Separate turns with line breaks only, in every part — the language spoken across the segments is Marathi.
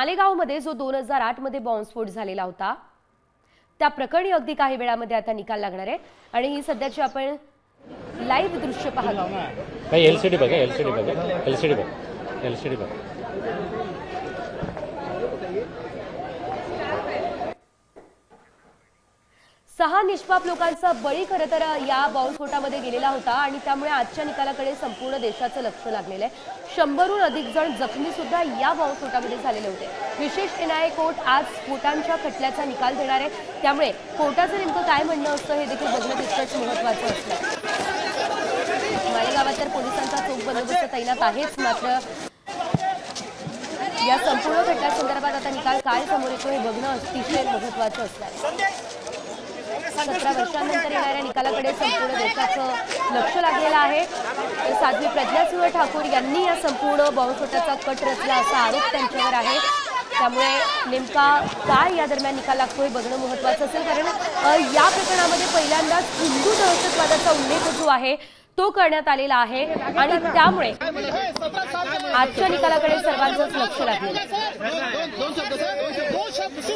मालेगावमध्ये जो दोन हजार आठमध्ये बॉम्बस्फोट झालेला होता त्या प्रकरणी अगदी काही वेळामध्ये आता निकाल लागणार आहे. आणि ही सध्याची आपण लाईव्ह दृश्य पाहत
आहोत. एल सी डी बघा एल सी डी बघा. एल सी डी बघा. एल सी डी बघा.
सहा निष्पाप लोकांचा बळी खरं तर या बॉम्बस्फोटामध्ये गेलेला होता आणि त्यामुळे आजच्या निकालाकडे संपूर्ण देशाचं लक्ष लागलेलं आहे. शंभरहून अधिक जण जखमी सुद्धा या बॉम्बस्फोटामध्ये झालेले होते. विशेष एनआयए कोर्ट आज स्फोटांच्या खटल्याचा निकाल देणार आहे. त्यामुळे कोर्टाचं नेमकं काय म्हणणं असतं हे देखील बघणं तितकंच महत्वाचं असतं. मालेगावात तर पोलिसांचा चोख बंदोबस्त तैनात आहेच मात्र या संपूर्ण खटल्यासंदर्भात आता निकाल काय समोर येतो हे बघणं अतिशय महत्वाचं असणार आहे सतरा वर्षांनंतर येणाऱ्या निकालाकडे संपूर्ण देशाचं लक्ष लागलेलं आहे. तर साध्वी प्रज्ञासिंह ठाकूर यांनी या संपूर्ण बॉम्बस्फोटाचा कट रचला असा आरोप त्यांच्यावर आहे. त्यामुळे नेमका काय या दरम्यान निकाल लागतो हे बघणं महत्वाचं असेल. कारण या प्रकरणामध्ये पहिल्यांदाच हिंदू दहशतवादाचा उल्लेख जो आहे तो करण्यात आलेला आहे. आणि त्यामुळे आजच्या निकालाकडे सर्वांचंच लक्ष लागलेलं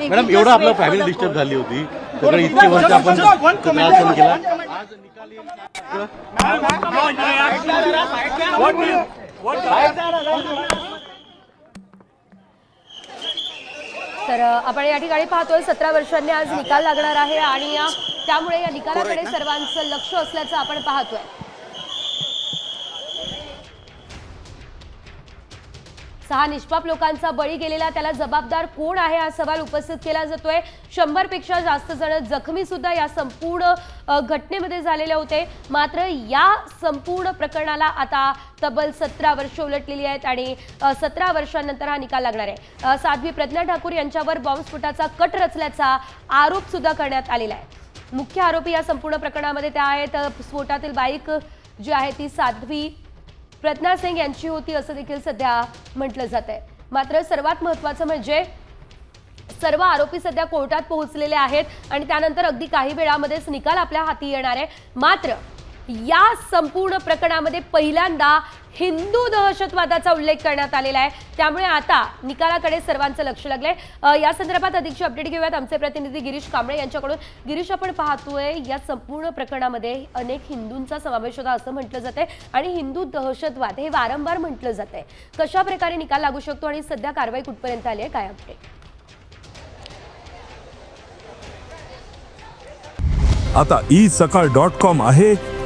मॅडम एवढं आपलं फॅमिली डिस्टर्ब झाली होती. सगळं इतके वर्ष आपण केला. आज निकाल. येईल.
तर आपण या ठिकाणी पाहतोय सतरा वर्षांनी आज निकाल लागणार आहे आणि त्यामुळे या निकालाकडे सर्वांचं लक्ष असल्याचं आपण पाहतोय. सहा निष्पाप लोकांचा बळी गेलेला त्याला जबाबदार कोण आहे हा सवाल उपस्थित केला जातोय. शंभरपेक्षा जास्त जण जखमी सुद्धा या संपूर्ण घटनेमध्ये झालेले होते. मात्र या संपूर्ण प्रकरणाला आता तब्बल सतरा वर्ष उलटलेली आहेत आणि सतरा वर्षांनंतर हा निकाल लागणार आहे. साध्वी प्रज्ञा ठाकूर यांच्यावर बॉम्बस्फोटाचा कट रचल्याचा आरोप सुद्धा करण्यात आलेला आहे. मुख्य आरोपी या संपूर्ण प्रकरणामध्ये त्या आहेत. स्फोटातील बाईक जी आहे ती साध्वी प्रज्ञा सिंग यांची होती असं देखील सध्या म्हटलं जात आहे. मात्र सर्वात महत्वाचं म्हणजे सर्व आरोपी सध्या कोर्टात पोहोचलेले आहेत आणि त्यानंतर अगदी काही वेळामध्येच निकाल आपल्या हाती येणार आहे. मात्र या संपूर्ण प्रकरणामध्ये पहिल्यांदा हिंदू दहशतवादाचा उल्लेख करण्यात आलेला आहे. त्यामुळे आता निकालाकडे सर्वांचं लक्ष लागलंय. या संदर्भात अधिकची अपडेट घेऊयात. आमचे प्रतिनिधी गिरीश कांबळे यांच्याकडून. गिरीश आपण पाहतोय या संपूर्ण प्रकरणामध्ये अनेक हिंदूंचा समावेश होता असं म्हटलं जातंय आणि हिंदू दहशतवाद हे वारंवार म्हटलं जात आहे कशा प्रकारे निकाल लागू शकतो आणि सध्या कारवाई कुठपर्यंत आली आहे? काय अपडेट
आता ई सकाळ डॉट कॉम आहे.